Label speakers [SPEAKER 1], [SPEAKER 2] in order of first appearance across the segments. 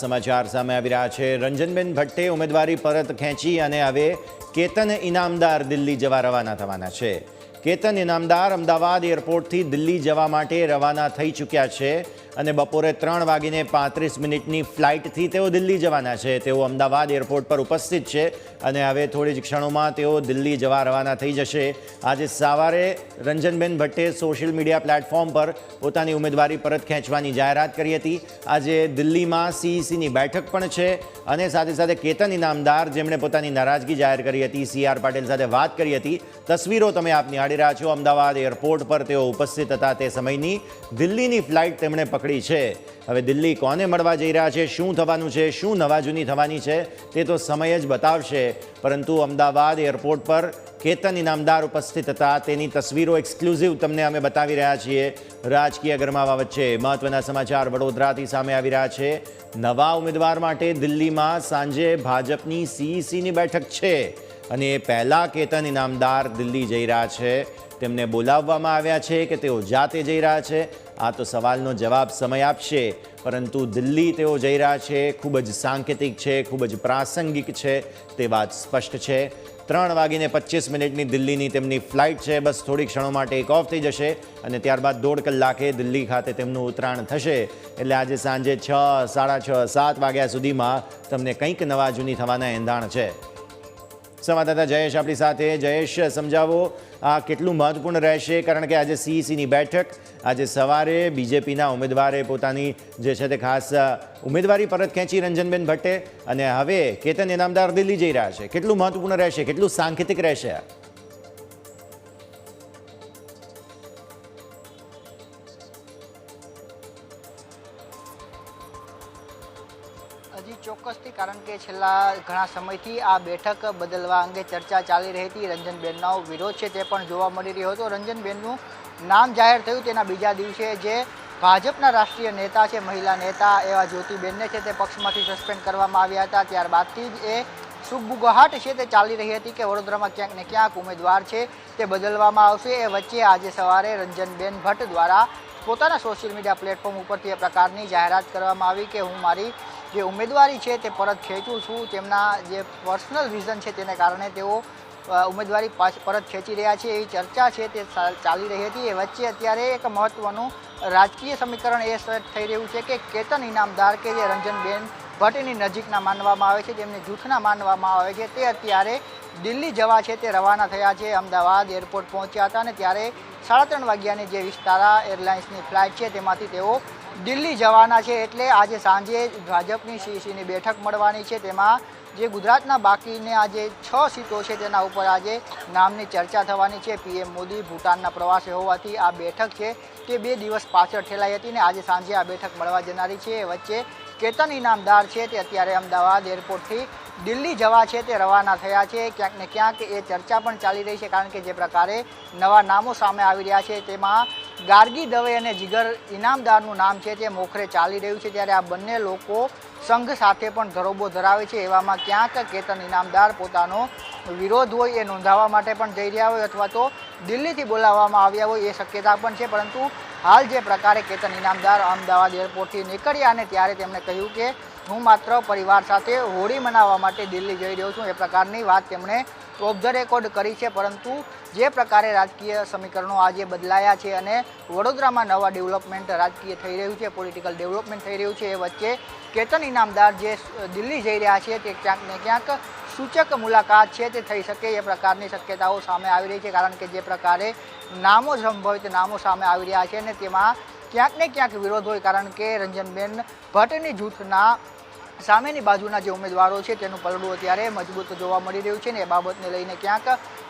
[SPEAKER 1] સમાચાર સામે આવી રહ્યા છે. રંજનબેન ભટ્ટે ઉમેદવારી પરત ખેંચી અને હવે કેતન ઇનામદાર દિલ્હી જવા રવાના થવાના છે. કેતન ઇનામદાર અમદાવાદ એરપોર્ટથી દિલ્હી જવા માટે રવાના થઈ ચૂક્યા છે. અને બપોરે ત્રણ વાગીને પાંત્રીસ મિનિટની ફ્લાઇટથી તેઓ દિલ્હી જવાના છે. તેઓ અમદાવાદ એરપોર્ટ પર ઉપસ્થિત છે અને હવે થોડી જ ક્ષણોમાં તેઓ દિલ્હી જવા રવાના થઈ જશે. આજે સવારે રંજનબેન ભટ્ટે સોશિયલ મીડિયા પ્લેટફોર્મ પર પોતાની ઉમેદવારી પરત ખેંચવાની જાહેરાત કરી હતી. આજે દિલ્હીમાં સીઈસીની બેઠક પણ છે અને સાથે સાથે કેતન ઇનામદાર જેમણે પોતાની નારાજગી જાહેર કરી હતી સી આર પાટીલ સાથે વાત કરી હતી. તસવીરો તમે આપ નિહાળી રહ્યા છો. અમદાવાદ એરપોર્ટ પર તેઓ ઉપસ્થિત હતા તે સમયની દિલ્હીની ફ્લાઇટ તેમણે પકડી છે. હવે દિલ્હી કોને મળવા જઈ રહ્યા છે? શું થવાનું છે? શું નવાજૂની થવાની છે? તે તો સમય જ બતાવશે. પરંતુ અમદાવાદ એરપોર્ટ પર કેતન ઇનામદાર ઉપસ્થિત હતા. તેની તસવીરો એક્સક્લુઝિવ તમને અમે બતાવી રહ્યા છીએ. રાજકીય ગરમાવા વચ્ચે મહત્વના સમાચાર વડોદરાથી સામે આવી રહ્યા છે. નવા ઉમેદવાર માટે દિલ્હીમાં સાંજે ભાજપની સીઈસીની બેઠક છે. અને એ પહેલાં કેતન ઇનામદાર દિલ્હી જઈ રહ્યા છે. તેમને બોલાવવામાં આવ્યા છે કે તેઓ જાતે જઈ રહ્યા છે. આ તો સવાલનો જવાબ સમય આપશે, પરંતુ દિલ્હી તેઓ જઈ રહ્યા છે, ખૂબ જ સાંકેતિક છે, ખૂબ જ પ્રાસંગિક છે, તે વાત સ્પષ્ટ છે. ત્રણ વાગીને પચીસ મિનિટની દિલ્હીની તેમની ફ્લાઇટ છે, બસ થોડી ક્ષણો માટે ટેક ઓફ થઈ જશે અને ત્યારબાદ દોઢ કલાકે દિલ્હી ખાતે તેમનું ઉતરાણ થશે. એટલે આજે સાંજે છ, સાડા છ, સાત વાગ્યા સુધીમાં તમને કંઈક નવા જૂની થવાના એંધાણ છે. સંવાદદાતા જયેશ આપણી સાથે. જયેશ, સમજાવો, આ કેટલું મહત્વપૂર્ણ રહેશે? કારણ કે આજે સીઈસીની બેઠક, આજે સવારે બીજેપીના ઉમેદવારે પોતાની જે છે તે ખાસ ઉમેદવારી પરત ખેંચી રંજનબેન ભટ્ટે. અને હવે કેતન ઇનામદાર દિલ્હી જઈ રહ્યા છે. કેટલું મહત્વપૂર્ણ રહેશે? કેટલું સાંકેતિક રહેશે આ?
[SPEAKER 2] હજી ચોક્કસથી, કારણ કે છેલ્લા ઘણા સમયથી આ બેઠક બદલવા અંગે ચર્ચા ચાલી રહી હતી. રંજનબેનનો વિરોધ છે તે પણ જોવા મળી રહ્યો હતો. રંજનબેનનું નામ જાહેર થયું તેના બીજા દિવસે જે ભાજપના રાષ્ટ્રીય નેતા છે, મહિલા નેતા એવા જ્યોતિબેનને છે તે પક્ષમાંથી સસ્પેન્ડ કરવામાં આવ્યા હતા. ત્યારબાદથી જ એ સુગબુગાહટ છે તે ચાલી રહી હતી કે વડોદરામાં ક્યાંક ને ક્યાંક ઉમેદવાર છે તે બદલવામાં આવશે. એ વચ્ચે આજે સવારે રંજનબેન ભટ્ટ દ્વારા પોતાના સોશિયલ મીડિયા પ્લેટફોર્મ ઉપરથી એ પ્રકારની જાહેરાત કરવામાં આવી કે હું મારી જે ઉમેદવારી છે તે પરત ખેંચું છું, તેમના જે પર્સનલ રીઝન છે તેને કારણે તેઓ ઉમેદવારી પરત ખેંચી રહ્યા છે એવી ચર્ચા છે તે ચાલી રહી હતી. એ વચ્ચે અત્યારે એક મહત્વનું રાજકીય સમીકરણ એ થઈ રહ્યું છે કે કેતન ઇનામદાર કે જે રંજનબેન ભટ્ટની નજીકના માનવામાં આવે છે, જેમને જૂથના માનવામાં આવે છે, તે અત્યારે દિલ્હી જવા છે. તે રવાના થયા છે, અમદાવાદ એરપોર્ટ પહોંચ્યા હતા અને ત્યારે સાડા ત્રણ વાગ્યાની જે વિસ્તારા એરલાઇન્સની ફ્લાઇટ છે તેમાંથી તેઓ દિલ્હી જવાના છે એટલે આજે સાંજે ભાજપની સીસીની બેઠક મળવાની છે. તેમાં જે ગુજરાતના બાકીને આજે છ સીટો છે તેના ઉપર આજે નામની ચર્ચા થવાની છે. પીએમ મોદી ભૂટાનના પ્રવાસે હોવાથી આ બેઠક છે તે બે દિવસ પાછળ ઠેલાઈ હતી ને આજે સાંજે આ બેઠક મળવા જનારી છે. વચ્ચે કેતન ઇનામદાર છે તે અત્યારે અમદાવાદ એરપોર્ટથી દિલ્હી જવા છે. તે રવાના થયા છે. ક્યાંક ને ક્યાંક એ ચર્ચા પણ ચાલી રહી છે કારણ કે જે પ્રકારે નવા નામો સામે આવી રહ્યા છે. તેમાં ગાર્ગી દવે અને જીગર ઇનામદારનું નામ છે તે મોખરે ચાલી રહ્યું છે ત્યારે આ બંને લોકો સંઘ સાથે પણ ધરોબો ધરાવે છે. એવામાં ક્યાંક કેતન ઇનામદાર પોતાનો વિરોધ હોય એ નોંધાવવા માટે પણ જઈ રહ્યા હોય અથવા તો દિલ્હીથી બોલાવવામાં આવ્યા હોય એ શક્યતા પણ છે. પરંતુ હાલ જે પ્રકારે કેતન ઇનામદાર અમદાવાદ એરપોર્ટથી નીકળ્યા અને ત્યારે તેમણે કહ્યું કે હું માત્ર પરિવાર સાથે હોળી મનાવવા માટે દિલ્હી જઈ રહ્યો છું. એ પ્રકારની વાત તેમણે ધ રેકોર્ડ કરી છે, પરંતુ જે પ્રકારે રાજકીય સમીકરણો આજે બદલાયા છે અને વડોદરામાં નવા ડેવલપમેન્ટ રાજકીય થઈ રહ્યું છે પોલિટિકલ ડેવલપમેન્ટ થઈ રહ્યું છે, એ વચ્ચે કેતન ઇનામદાર જે દિલ્હી જઈ રહ્યા છે, તે ક્યાંક ને ક્યાંક સૂચક મુલાકાત છે, તે થઈ શકે એ પ્રકારની શક્યતાઓ સામે આવી રહી છે, કારણ કે જે પ્રકારે નામો સંભવિત નામો સામે આવી રહ્યા છે અને તેમાં ક્યાંક ને ક્યાંક વિરોધ હોય, કારણ કે રંજનબેન ભટ્ટની જૂથના સામેની બાજુના જે ઉમેદવારો છે તેનું પલડું અત્યારે મજબૂત જોવા મળી રહ્યું છે ને એ બાબતને લઈને ક્યાંક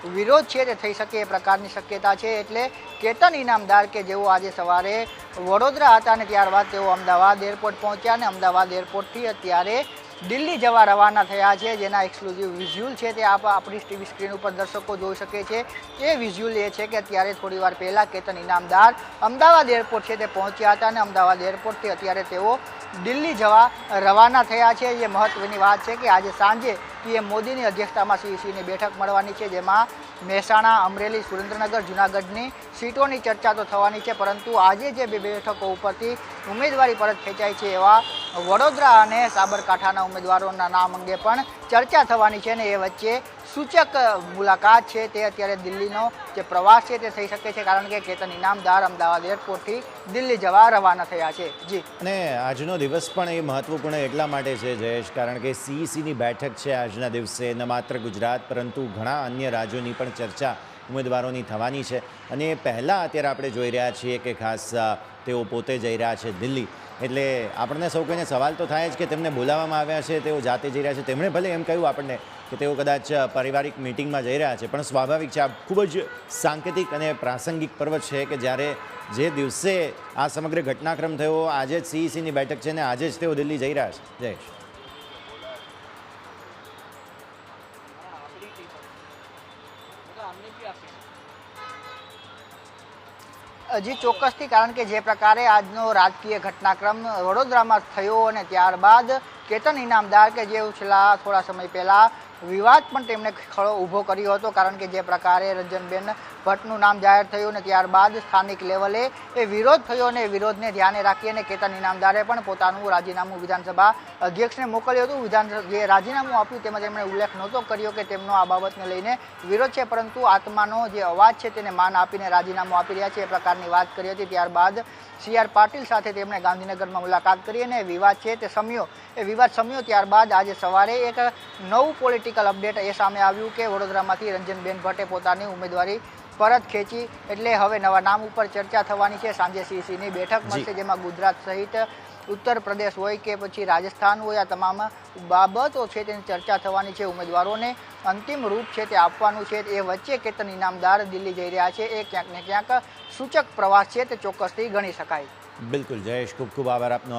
[SPEAKER 2] વિરોધ છે તે થઈ શકે એ પ્રકારની શક્યતા છે એટલે કેતન ઇનામદાર કે જેઓ આજે સવારે વડોદરા હતા અને ત્યારબાદ તેઓ અમદાવાદ એરપોર્ટ પહોંચ્યા અને અમદાવાદ એરપોર્ટથી અત્યારે દિલ્હી જવા રવાના થયા છે, જેના એક્સક્લુઝિવ વિઝ્યુઅલ છે તે આપ આપણી ટીવી સ્ક્રીન ઉપર દર્શકો જોઈ શકે છે. એ વિઝ્યુઅલ એ છે કે અત્યારે થોડીવાર પહેલાં કેતન ઇનામદાર અમદાવાદ એરપોર્ટ છે તે પહોંચ્યા હતા અને અમદાવાદ એરપોર્ટથી અત્યારે તેઓ દિલ્હી જવા રવાના થયા છે. એ મહત્વની વાત છે કે આજે સાંજે પીએમ મોદીની અધ્યક્ષતામાં સીઈસીની બેઠક મળવાની છે, જેમાં મહેસાણા, અમરેલી, સુરેન્દ્રનગર, જુનાગઢની સીટોની ચર્ચા તો થવાની છે, પરંતુ આજે જે બે બેઠકો ઉપરથી ઉમેદવારી પરત ખેંચાઈ છે એવા વડોદરા અને સાબરકાંઠાના ઉમેદવારોના નામ અંગે પણ ચર્ચા થવાની છે ને એ વચ્ચે સૂચક મુલાકાત છે તે અત્યારે દિલ્હીનો જે પ્રવાસ છે તે થઈ શકે છે, કારણ કે કેતન ઇનામદાર અમદાવાદ એરપોર્ટથી દિલ્હી જવા રવાના થયા છે. જી.
[SPEAKER 1] અને આજનો દિવસ પણ એ મહત્વપૂર્ણ એટલા માટે છે, જયેશ, કારણ કે સીઈસીની બેઠક છે આજના દિવસે, ન માત્ર ગુજરાત, પરંતુ ઘણા અન્ય રાજ્યોની પણ ચર્ચા ઉમેદવારોની થવાની છે. અને એ પહેલાં અત્યારે આપણે જોઈ રહ્યા છીએ કે ખાસ તેઓ પોતે જઈ રહ્યા છે દિલ્હી. એટલે આપણને સૌ કોઈને સવાલ તો થાય જ કે તેમને બોલાવવામાં આવ્યા છે, તેઓ જાતે જઈ રહ્યા છે. તેમણે ભલે એમ કહ્યું આપણને કે તેઓ કદાચ પારિવારિક મિટિંગમાં જઈ રહ્યા છે, પણ સ્વાભાવિક છે આ ખૂબ જ સાંકેતિક અને પ્રાસંગિક પર્વ છે કે જ્યારે જે દિવસે આ સમગ્ર ઘટનાક્રમ થયો, આજે જ સીઈસીની બેઠક છે ને આજે જ તેઓ દિલ્હી જઈ રહ્યા છે. જયેશ.
[SPEAKER 2] હજી ચોક્કસથી, કારણ કે જે પ્રકારે આજનો રાજકીય ઘટનાક્રમ વડોદરામાં થયો અને ત્યારબાદ કેતન ઇનામદાર કે જે છેલ્લા થોડા સમય પહેલાં વિવાદ પણ તેમણે ખડો ઊભો કર્યો હતો, કારણ કે જે પ્રકારે રંજનબેન ભટ્ટનું નામ જાહેર થયું ને ત્યારબાદ સ્થાનિક લેવલે એ વિરોધ થયો અને વિરોધને ધ્યાને રાખી અને કેતન ઇનામદારે પણ પોતાનું રાજીનામું વિધાનસભા અધ્યક્ષને મોકલ્યું હતું. વિધાન જે રાજીનામું આપ્યું તેમાં તેમણે ઉલ્લેખ નહોતો કર્યો કે તેમનો આ બાબતને લઈને વિરોધ છે, પરંતુ આત્માનો જે અવાજ છે તેને માન આપીને રાજીનામું આપી રહ્યા છે એ પ્રકારની વાત કરી હતી. ત્યારબાદ સી આર પાટીલ સાથે તેમણે ગાંધીનગરમાં મુલાકાત કરી અને વિવાદ છે તે સમ્યો, એ વિવાદ સમ્યો ત્યારબાદ આજે સવારે એક નવું પોલિટિકલ અપડેટ એ સામે આવ્યું કે વડોદરામાંથી રંજનબેન ભટ્ટે પોતાની ઉમેદવારી પરત ખેંચી એટલે હવે નવા નામ ઉપર ચર્ચા થવાની છે. સાંજે સીસીની બેઠક મળશે જેમાં ગુજરાત સહિત ઉત્તર પ્રદેશ હોય કે પછી રાજસ્થાન હોય આ તમામ બાબતો છે તેની ચર્ચા થવાની છે. ઉમેદવારોને અંતિમ રૂપ છે તે આપવાનું છે. એ વચ્ચે કેતન ઇનામદાર દિલ્હી જઈ રહ્યા છે. એ ક્યાંક ને ક્યાંક સૂચક પ્રવાસ છે તે ચોક્કસથી ગણી શકાય.
[SPEAKER 1] બિલકુલ જયેશ ખૂબ ખૂબ આભાર આપનો.